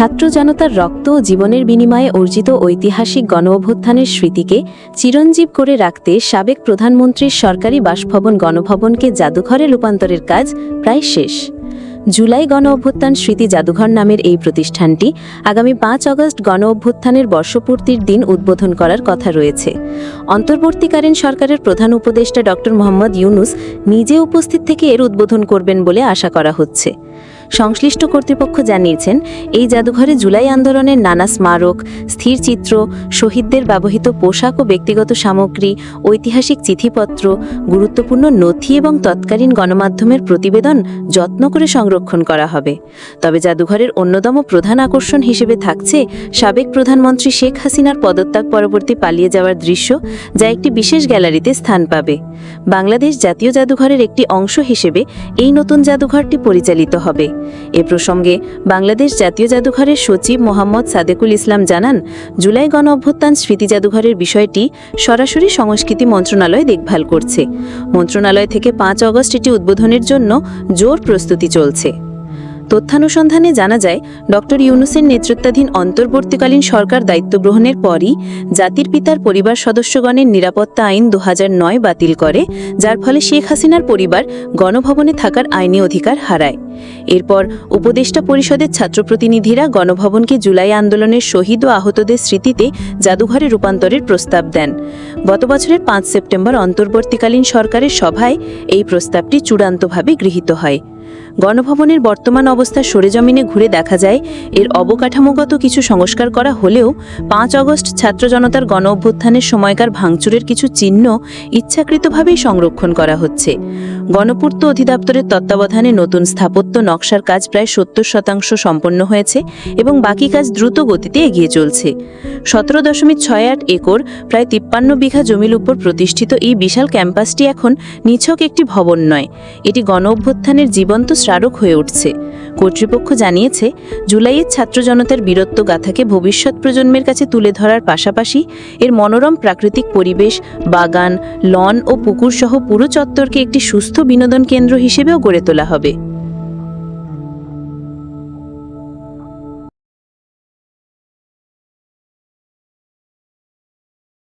ছাত্র জনতার রক্ত ও জীবনের বিনিময়ে অর্জিত ঐতিহাসিক গণ অভ্যুত্থানের স্মৃতিকে চিরঞ্জীব করে রাখতে সাবেক প্রধানমন্ত্রীর সরকারি বাসভবন গণভবনকে জাদুঘরে রূপান্তরের কাজ প্রায় শেষ। জুলাই গণ অভ্যুত্থান স্মৃতি জাদুঘর নামের এই প্রতিষ্ঠানটি আগামী পাঁচ অগস্ট গণ অভ্যুত্থানের বর্ষপূর্তির দিন উদ্বোধন করার কথা রয়েছে। অন্তর্বর্তীকালীন সরকারের প্রধান উপদেষ্টা ডক্টর মোহাম্মদ ইউনুস নিজে উপস্থিত থেকে এর উদ্বোধন করবেন বলে আশা করা হচ্ছে। সংশ্লিষ্ট কর্তৃপক্ষ জানিয়েছেন, এই জাদুঘরে জুলাই আন্দোলনের নানা স্মারক, স্থির চিত্র, শহীদদের ব্যবহৃত পোশাক ও ব্যক্তিগত সামগ্রী, ঐতিহাসিক চিঠিপত্র, গুরুত্বপূর্ণ নথি এবং তৎকালীন গণমাধ্যমের প্রতিবেদন যত্ন করে সংরক্ষণ করা হবে। তবে জাদুঘরের অন্যতম প্রধান আকর্ষণ হিসেবে থাকছে সাবেক প্রধানমন্ত্রী শেখ হাসিনার পদত্যাগ পরবর্তী পালিয়ে যাওয়ার দৃশ্য, যা একটি বিশেষ গ্যালারিতে স্থান পাবে। বাংলাদেশ জাতীয় জাদুঘরের একটি অংশ হিসেবে এই নতুন জাদুঘরটি পরিচালিত হবে। এ প্রসঙ্গে বাংলাদেশ জাতীয় জাদুঘরের সচিব মোহাম্মদ সাদেকুল ইসলাম জানান, জুলাই গণ অভ্যুত্থান স্মৃতি জাদুঘরের বিষয়টি সরাসরি সংস্কৃতি মন্ত্রণালয় দেখভাল করছে। মন্ত্রণালয় থেকে পাঁচ অগস্ট এটি উদ্বোধনের জন্য জোর প্রস্তুতি চলছে। তথ্যানুসন্ধানে জানা যায়, ডক্টর ইউনুসের নেতৃত্বাধীন অন্তর্বর্তীকালীন সরকার দায়িত্ব গ্রহণের পরই জাতির পিতার পরিবার সদস্যগণের নিরাপত্তা আইন দু বাতিল করে, যার ফলে শেখ হাসিনার পরিবার গণভবনে থাকার আইনি অধিকার হারায়। এরপর উপদেষ্টা পরিষদের ছাত্র প্রতিনিধিরা গণভবনকে জুলাই আন্দোলনের শহীদ ও আহতদের স্মৃতিতে জাদুঘরে রূপান্তরের প্রস্তাব দেন। গত বছরের পাঁচ সেপ্টেম্বর অন্তর্বর্তীকালীন সরকারের সভায় এই প্রস্তাবটি চূড়ান্তভাবে গৃহীত হয়। গণভবনের বর্তমান অবস্থা সরেজমিনে ঘুরে দেখা যায়, এর অবকাঠামোগত কিছু সংস্কার করা হলেও পাঁচ অগস্ট ছাত্র জনতার গণ অভ্যুত্থানের সময়কার ভাঙচুরের কিছু চিহ্ন ইচ্ছাকৃতভাবেই সংরক্ষণ করা হচ্ছে। গণপূর্ত অধিদপ্তরের তত্ত্বাবধানে নতুন স্থাপত্য নকশার কাজ প্রায় সত্তর শতাংশ সম্পন্ন হয়েছে এবং বাকি কাজ দ্রুত গতিতে এগিয়ে চলছে। সতেরো দশমিক ছয় আট একর, প্রায় তিপ্পান্ন বিঘা জমির উপর প্রতিষ্ঠিত এই বিশাল ক্যাম্পাসটি এখন নিছক একটি ভবন নয়। এটি গণ অভ্যুত্থানের জীবন্ত স্মারক হয়ে উঠছে। কর্তৃপক্ষ জানিয়েছে, জুলাইয়ের ছাত্র জনতার বীরত্ব গাথাকে ভবিষ্যৎ প্রজন্মের কাছে তুলে ধরার পাশাপাশি এর মনোরম প্রাকৃতিক পরিবেশ, বাগান, লন ও পুকুর সহ পুরো চত্বরকে একটি সুস্থ বিনোদন কেন্দ্র হিসেবেও গড়ে তোলা হবে।